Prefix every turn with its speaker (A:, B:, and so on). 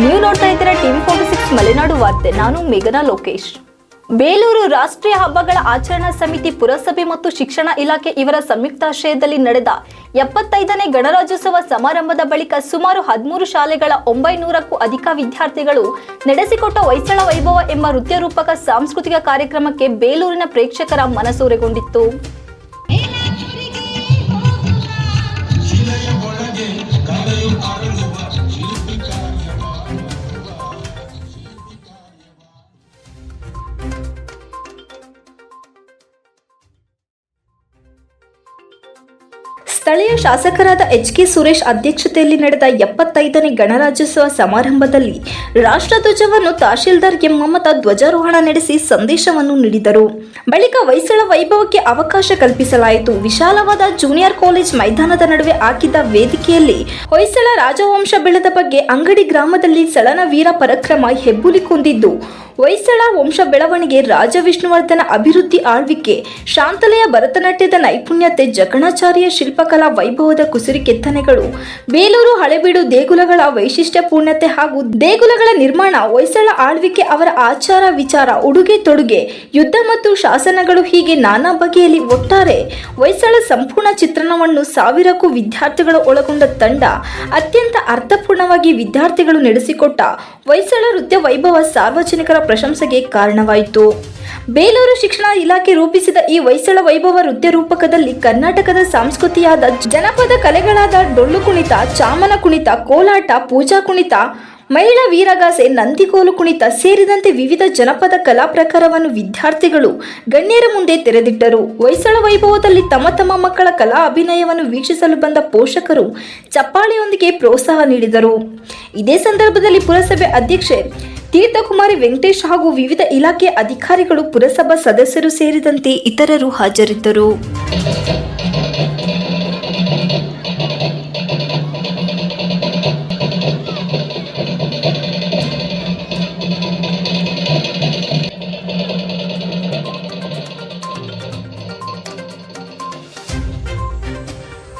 A: ನೀವು ನೋಡ್ತಾ ಇದ್ದೀರಾ ಟಿವಿ ಫೋರ್ಟಿ ಸಿಕ್ಸ್ ಮಲೆನಾಡು ವಾರ್ತೆ. ನಾನು ಮೇಘನಾ ಲೋಕೇಶ್. ಬೇಲೂರು ರಾಷ್ಟ್ರೀಯ ಹಬ್ಬಗಳ ಆಚರಣಾ ಸಮಿತಿ ಪುರಸಭೆ ಮತ್ತು ಶಿಕ್ಷಣ ಇಲಾಖೆ ಇವರ ಸಂಯುಕ್ತಾಶ್ರಯದಲ್ಲಿ ನಡೆದ ಎಪ್ಪತ್ತೈದನೇ ಗಣರಾಜ್ಯೋತ್ಸವ ಸಮಾರಂಭದ ಬಳಿಕ ಸುಮಾರು ಹದಿಮೂರು ಶಾಲೆಗಳ ಒಂಬೈನೂರಕ್ಕೂ ಅಧಿಕ ವಿದ್ಯಾರ್ಥಿಗಳು ನಡೆಸಿಕೊಟ್ಟ ಹೊಯ್ಸಳ ವೈಭವ ಎಂಬ ನೃತ್ಯ ರೂಪಕ ಸಾಂಸ್ಕೃತಿಕ ಕಾರ್ಯಕ್ರಮಕ್ಕೆ ಬೇಲೂರಿನ ಪ್ರೇಕ್ಷಕರ ಮನಸೂರೆಗೊಂಡಿತ್ತು. ಸ್ಥಳೀಯ ಶಾಸಕರಾದ ಎಚ್ ಕೆ ಸುರೇಶ್ ಅಧ್ಯಕ್ಷತೆಯಲ್ಲಿ ನಡೆದ ಎಪ್ಪತ್ತೈದನೇ ಗಣರಾಜ್ಯೋತ್ಸವ ಸಮಾರಂಭದಲ್ಲಿ ರಾಷ್ಟ್ರಧ್ವಜವನ್ನು ತಹಶೀಲ್ದಾರ್ ಎಂ ಮಮತ ಧ್ವಜಾರೋಹಣ ನಡೆಸಿ ಸಂದೇಶವನ್ನು ನೀಡಿದರು. ಬಳಿಕ ಹೊಯ್ಸಳ ವೈಭವಕ್ಕೆ ಅವಕಾಶ ಕಲ್ಪಿಸಲಾಯಿತು. ವಿಶಾಲವಾದ ಜೂನಿಯರ್ ಕಾಲೇಜ್ ಮೈದಾನದ ನಡುವೆ ಹಾಕಿದ್ದ ವೇದಿಕೆಯಲ್ಲಿ ಹೊಯ್ಸಳ ರಾಜವಂಶ ಬೆಳೆದ ಬಗ್ಗೆ ಅಂಗಡಿ ಗ್ರಾಮದಲ್ಲಿ ಸಳನ ವೀರ ಪರಕ್ರಮ ಹೆಬ್ಬುಲಿ ಕೊಂದಿದ್ದು ಹೊಯ್ಸಳ ವಂಶ ಬೆಳವಣಿಗೆ ರಾಜ ವಿಷ್ಣುವರ್ಧನ ಅಭಿವೃದ್ಧಿ ಆಳ್ವಿಕೆ, ಶಾಂತಲೆಯ ಭರತನಾಟ್ಯದ ನೈಪುಣ್ಯತೆ ಜಕಣಾಚಾರ್ಯ ಶಿಲ್ಪಕಲಾ ವೈಭವದ ಕುಸಿರಿ ಕೆತ್ತನೆಗಳು, ಬೇಲೂರು ಹಳೆಬೀಡು ದೇಗುಲಗಳ ವೈಶಿಷ್ಟ್ಯಪೂರ್ಣತೆ ಹಾಗೂ ದೇಗುಲಗಳ ನಿರ್ಮಾಣ, ಹೊಯ್ಸಳ ಆಳ್ವಿಕೆ ಅವರ ಆಚಾರ ವಿಚಾರ, ಉಡುಗೆ ತೊಡುಗೆ, ಯುದ್ಧ ಮತ್ತು ಶಾಸನಗಳು ಹೀಗೆ ನಾನಾ ಬಗೆಯಲ್ಲಿ ಒಟ್ಟಾರೆ ಹೊಯ್ಸಳ ಸಂಪೂರ್ಣ ಚಿತ್ರಣವನ್ನು ಸಾವಿರಕ್ಕೂ ವಿದ್ಯಾರ್ಥಿಗಳು ಒಳಗೊಂಡ ತಂಡ, ಅತ್ಯಂತ ಅರ್ಥಪೂರ್ಣವಾಗಿ ವಿದ್ಯಾರ್ಥಿಗಳು ನಡೆಸಿಕೊಟ್ಟ ಹೊಯ್ಸಳ ನೃತ್ಯ ವೈಭವ ಸಾರ್ವಜನಿಕರ ಪ್ರಶಂಸೆಗೆ ಕಾರಣವಾಯಿತು. ಬೇಲೂರು ಶಿಕ್ಷಣ ಇಲಾಖೆ ರೂಪಿಸಿದ ಈ ಹೊಯ್ಸಳ ವೈಭವ ನೃತ್ಯ ರೂಪಕದಲ್ಲಿ ಕರ್ನಾಟಕದ ಸಂಸ್ಕೃತಿಯಾದ ಜನಪದ ಕಲೆಗಳಾದ ಡೊಳ್ಳು ಕುಣಿತ, ಚಾಮನ ಕುಣಿತ, ಕೋಲಾಟ, ಪೂಜಾ ಕುಣಿತ, ಮಹಿಳಾ ವೀರಗಾಸೆ ನಂದಿಕೋಲು ಕುಣಿತ ಸೇರಿದಂತೆ ವಿವಿಧ ಜನಪದ ಕಲಾ ಪ್ರಕಾರವನ್ನು ವಿದ್ಯಾರ್ಥಿಗಳು ಗಣ್ಯರ ಮುಂದೆ ತೆರೆದಿಟ್ಟರು. ಹೊಯ್ಸಳ ವೈಭವದಲ್ಲಿ ತಮ್ಮ ತಮ್ಮ ಮಕ್ಕಳ ಕಲಾ ಅಭಿನಯವನ್ನು ವೀಕ್ಷಿಸಲು ಬಂದ ಪೋಷಕರು ಚಪ್ಪಾಳೆಯೊಂದಿಗೆ ಪ್ರೋತ್ಸಾಹ ನೀಡಿದರು. ಇದೇ ಸಂದರ್ಭದಲ್ಲಿ ಪುರಸಭೆ ಅಧ್ಯಕ್ಷೆ ತೀರ್ಥಕುಮಾರಿ ವೆಂಕಟೇಶ್ ಹಾಗೂ ವಿವಿಧ ಇಲಾಖೆ ಅಧಿಕಾರಿಗಳು ಪುರಸಭಾ ಸದಸ್ಯರು ಸೇರಿದಂತೆ ಇತರರು ಹಾಜರಿದ್ದರು.